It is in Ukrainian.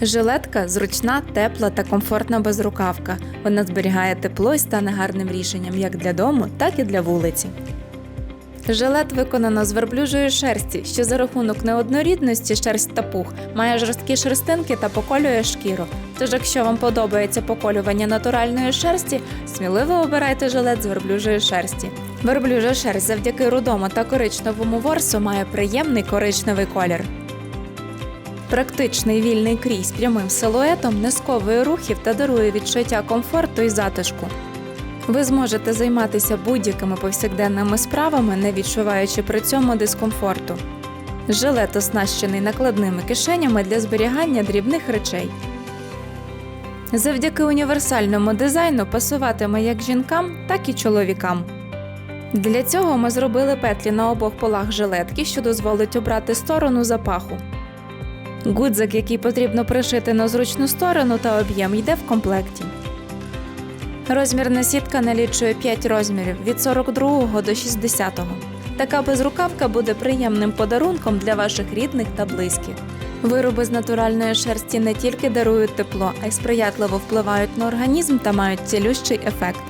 Жилетка зручна, тепла та комфортна безрукавка. Вона зберігає тепло і стане гарним рішенням як для дому, так і для вулиці. Жилет виконано з верблюжої шерсті, що за рахунок неоднорідності шерсть та пух має жорсткі шерстинки та поколює шкіру. Тож, якщо вам подобається поколювання натуральної шерсті, сміливо обирайте жилет з верблюжої шерсті. Верблюжа шерсть завдяки рудому та коричневому ворсу має приємний коричневий колір. Практичний вільний крій з прямим силуетом не сковує рухів та дарує відчуття комфорту і затишку. Ви зможете займатися будь-якими повсякденними справами, не відчуваючи при цьому дискомфорту. Жилет оснащений накладними кишенями для зберігання дрібних речей. Завдяки універсальному дизайну пасуватиме як жінкам, так і чоловікам. Для цього ми зробили петлі на обох полах жилетки, що дозволить обрати сторону запаху. Гудзик, який потрібно пришити на зручну сторону та об'єм, йде в комплекті. Розмірна сітка налічує 5 розмірів від 42 до 60. Така безрукавка буде приємним подарунком для ваших рідних та близьких. Вироби з натуральної шерсті не тільки дарують тепло, а й сприятливо впливають на організм та мають цілющий ефект.